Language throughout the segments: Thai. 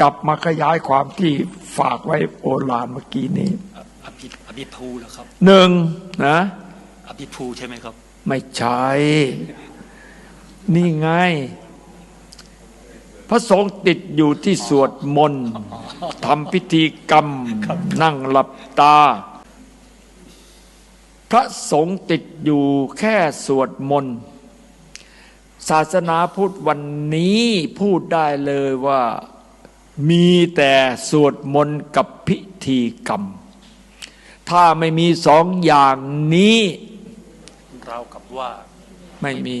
กลับมาขยายความที่ฝากไว้โอฬารเมื่อกี้นี้ออภิอภิภูเหรอครับหนึ่งนะอภิภูใช่ไหมครับ ไม่ใช่นี่ไง พระสงฆ์ติดอยู่ที่สวดมนต์ทำพิธีกรรม นั่งหลับตา พระสงฆ์ติดอยู่แค่สวดมนต์ศาสนาพุทธวันนี้พูดได้เลยว่า มีแต่สวดมนต์กับพิธีกรรม ถ้าไม่มีสองอย่างนี้เรากับว่าไม่มี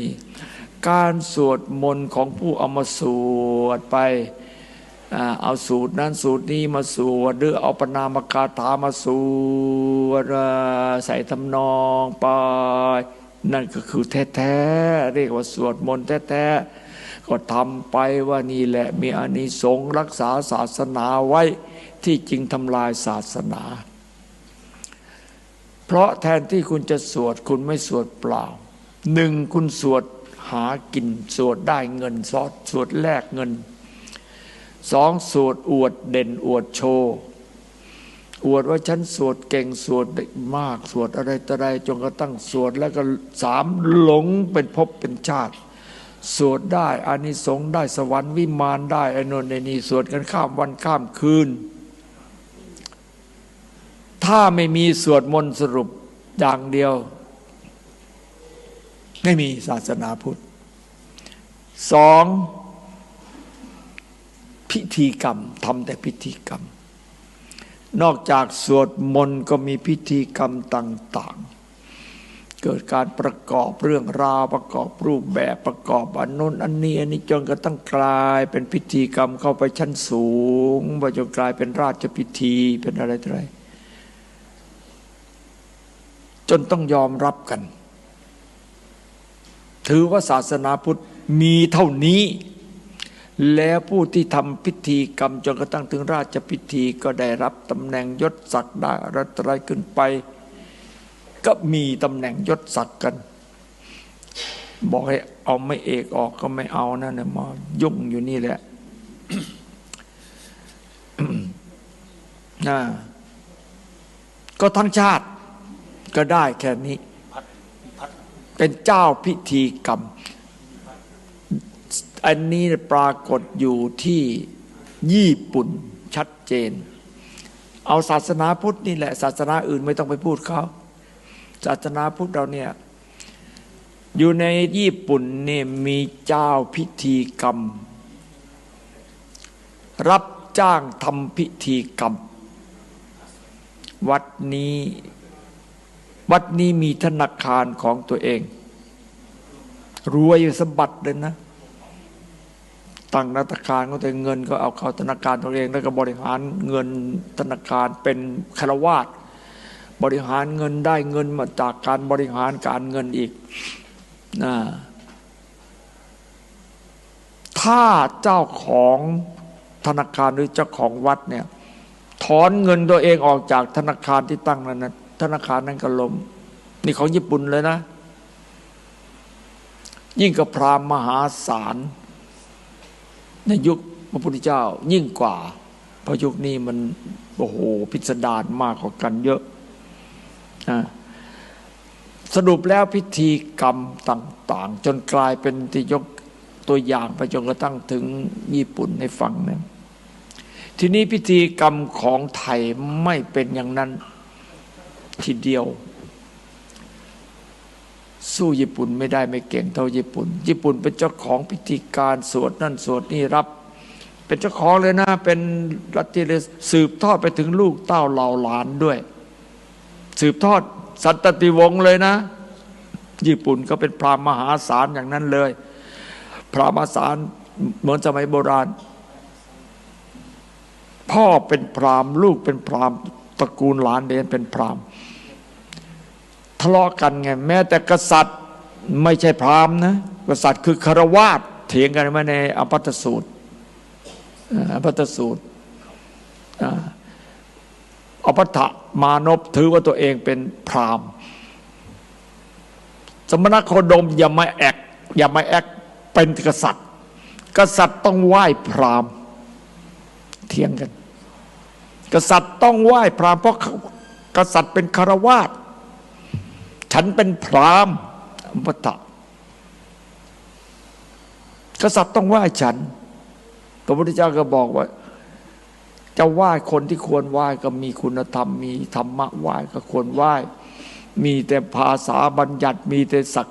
การสวดมนต์ของผู้เอามาสวดไปเอาสูตรนั้นสูตรนี้มาสวดหรือเอาปนามกาถามาสวดใส่ทำนองไปนั่นก็คือแท้ๆเรียกว่าสวดมนต์แท้ๆ ก็ทำไปว่านี่แหละมีอานิสงส์รักษาศาสนาไว้ที่จริงทำลายศาสนา เพราะแทนที่คุณจะสวดคุณไม่สวดเปล่าหนึ่งคุณสวดหากินสวดได้เงินสอดสวดแลกเงินสองสวดอวดเด่นอวดโชว์อวดว่าฉันสวดเก่งสวดได้มากสวดอะไรต่ออะไรจนกระทั่งสวดแล้วก็สามหลงเป็นภพเป็นชาติ สวดได้อานิสงส์ได้สวรรค์วิมานได้ไอ้นนท์ไอ้นี่สวดกันข้ามวันข้ามคืน ถ้าไม่มีสวดมนต์สรุปอย่างเดียว ไม่มีศาสนาพุทธสองพิธีกรรมทำแต่พิธีกรรม นอกจากสวดมนต์ก็มีพิธีกรรมต่าง ๆ เกิดการประกอบเรื่องราวประกอบรูปแบบประกอบอันนู้นอันนี้อันนี้จนกระทั่งกลาย เป็นพิธีกรรมเข้าไปชั้นสูงไปจนกลายเป็นราชพิธีเป็นอะไรต่อะไรจนต้องยอมรับกัน ถือว่าศาสนาพุทธมีเท่านี้ แล้วผู้ที่ทำพิธีกรรมจนกระทั่งถึงราชพิธีก็ได้รับตำแหน่งยศศักดิ์ได้อะไรต่ออะไรขึ้นไป ก็มีตำแหน่งยศศักดิ์กัน บอกให้เอาไม่เอกออกก็ไม่เอานะเนี่ยมายุ่งอยู่นี่แหละนะก็ทั้งชาติก็ได้แค่นี้ เป็นเจ้าพิธีกรรม อันนี้ปรากฏอยู่ที่ญี่ปุ่นชัดเจน เอาศาสนาพุทธนี่แหละ ศาสนาอื่นไม่ต้องไปพูดเขา ศาสนาพุทธเราเนี่ยอยู่ในญี่ปุ่นเนี่ยมีเจ้าพิธีกรรม รับจ้างทำพิธีกรรม วัดนี้วัดนี้มีธนาคารของตัวเอง รวยสมบัติเลยนะ ตั้งธนาคารก็แต่เงินก็เอาเข้าธนาคารตัวเอง แล้วก็บริหารเงินธนาคารเป็นคารวาส บริหารเงินได้เงินมาจากการบริหารการเงินอีกนะถ้าเจ้าของธนาคารหรือเจ้าของวัดเนี่ยถอนเงินตัวเองออกจากธนาคารที่ตั้งนั้นนะธนาคารนั้นก็ล้มนี่ของญี่ปุ่นเลยนะ ยิ่งกับพราหมณ์มหาศาลในยุคพระพุทธเจ้ายิ่งกว่าเพราะยุคนี้มันโอ้โหพิสดารมากกว่ากันเยอะ สรุปแล้วพิธีกรรมต่าง ๆ จนกลายเป็นที่ยกตัวอย่างไปจนกระทั่งถึงญี่ปุ่นในฝั่งนั้นทีนี้พิธีกรรมของไทยไม่เป็นอย่างนั้นทีเดียว สู้ญี่ปุ่นไม่ได้ไม่เก่งเท่าญี่ปุ่น ญี่ปุ่นเป็นเจ้าของพิธีการสวดนั่นสวดนี่รับ เป็นเจ้าของเลยนะเป็นรัฐที่เลยสืบทอดไปถึงลูกเต้าเหล่าหลานด้วย สืบทอดสันตติวงศ์เลยนะ ญี่ปุ่นก็เป็นพราหมณ์มหาศาลอย่างนั้นเลย พราหมณ์มหาศาลเหมือนสมัยโบราณ พ่อเป็นพราหมณ์ลูกเป็นพราหมณ์ตระกูลหลานเดนเป็นพราหมณ์ทะเลาะกันไงแม้แต่กษัตริย์ไม่ใช่พราหมณ์นะกษัตริย์คือคารวาสเถียงกันมาในอภัตสูตรอภัตสูตรอ่า อภัตถมานพถือว่าตัวเองเป็นพรามสมณโคดมอย่ามาแอกอย่ามาแอกเป็นกษัตริย์ กษัตริย์ต้องไหว้พรามเถียงกัน กษัตริย์ต้องไหว้พรามเพราะกษัตริย์เป็นคารวาสฉันเป็นพรามณ์อมตะกษัตริย์ต้องไหว้ฉันพระพุทธเจ้าก็บอกว่า จะไหว้คนที่ควรไหว้ก็มีคุณธรรม มีธรรมะไหว้ก็ควรไหว้มีแต่ภาษาบัญญัติ มีแต่ศัก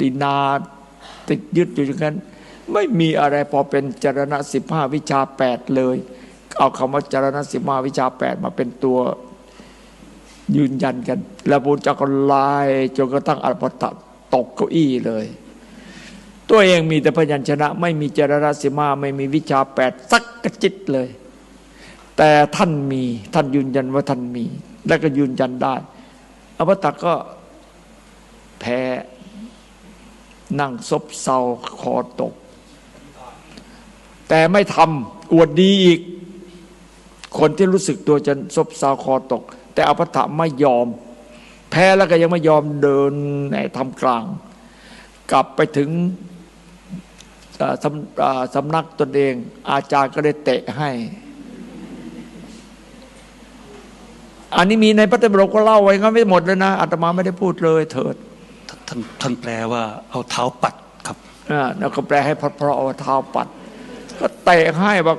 ดินาติดยึดอยู่อย่างนั้น ไม่มีอะไรพอเป็นจรณะสิบห้าวิชาแปดเลย เอาคำว่าจรณะสิบห้าวิชาแปดมาเป็นตัวยืนยันกัน แล้วพระพุทธเจ้าก็ไล่จนกระทั่งอรตะตกเก้าอี้เลย ตัวเองมีแต่พยัญชนะ ไม่มีจรณะสิบห้าไม่มีวิชาแปดสักกระจิตเลย แต่ท่านมีท่านยืนยันว่าท่านมี และก็ยืนยันได้อภตะก็แพ้นั่งซบเซาคอตก แต่ไม่ทำอวดดีอีก คนที่รู้สึกตัวจะซบเซาคอตก แต่อภตะไม่ยอม แพ้แล้วก็ยังไม่ยอมเดินในทำกลาง กลับไปถึงสำสำนักตนเอง อาจารย์ก็ได้เตะให้ อันนี้มีในพระไตรปิฎกก็เล่าไว้งั้นไม่หมดเลยนะอาตมาไม่ได้พูดเลยเถิดท่านท่านแปลว่าเอาเท้าปัดครับอ่าแล้วก็แปลให้เพราะๆเอาเท้าปัด ก็เตะให้บอก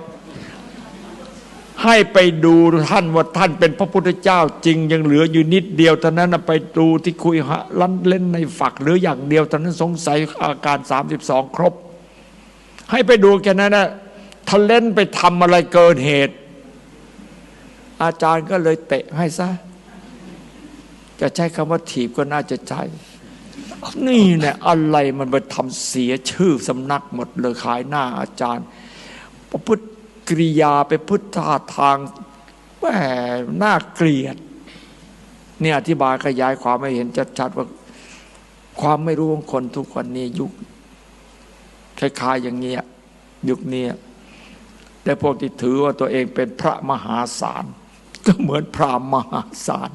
ให้ไปดูท่านว่าท่านเป็นพระพุทธเจ้าจริง ยังเหลืออยู่นิดเดียวเท่านั้นนะไปดูที่คุยหะลันเล่นในฝักเหรืออย่างเดียวเท่านั้นสงสัยอาการ 32 ครบ ให้ไปดูแค่นั้นนะท่านเล่นไปทำอะไรเกินเหตุ อาจารย์ก็เลยเตะให้ซะ จะใช้คำว่าถีบก็น่าจะใช่นี่เนี่ยอะไรมันไปทำเสียชื่อสำนักหมดเลยขายหน้าอาจารย์ประพฤติกริยาไปพุทธาทางแหมน่าเกลียด เนี่ยอธิบายขยายความให้เห็นชัดๆว่าความไม่รู้ของคนทุกวันนี้ยุคคล้ายๆอย่างเงี้ยยุคนี้แต่พวกที่ถือว่าตัวเองเป็นพระมหาศาล ก็เหมือนพระมหาศาล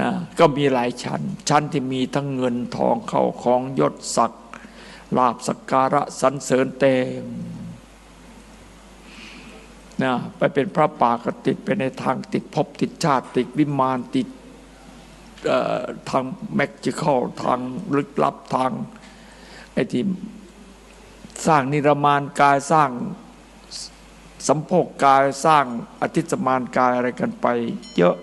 นะก็มีหลายชั้น ชั้นที่มีทั้งเงินทองเข้าของยศศักดิ์ลาบสักการะสรรเสริญเต็มนะไปเป็นพระป่าก็ติดไปในทางติดภพติดชาติติดวิมานติดทางแมกจิคอลทางลึกลับทางไอ้ที่สร้างนิรมานกายสร้าง สัมโพกกายสร้างอธิสมานกายอะไรกันไป เยอะ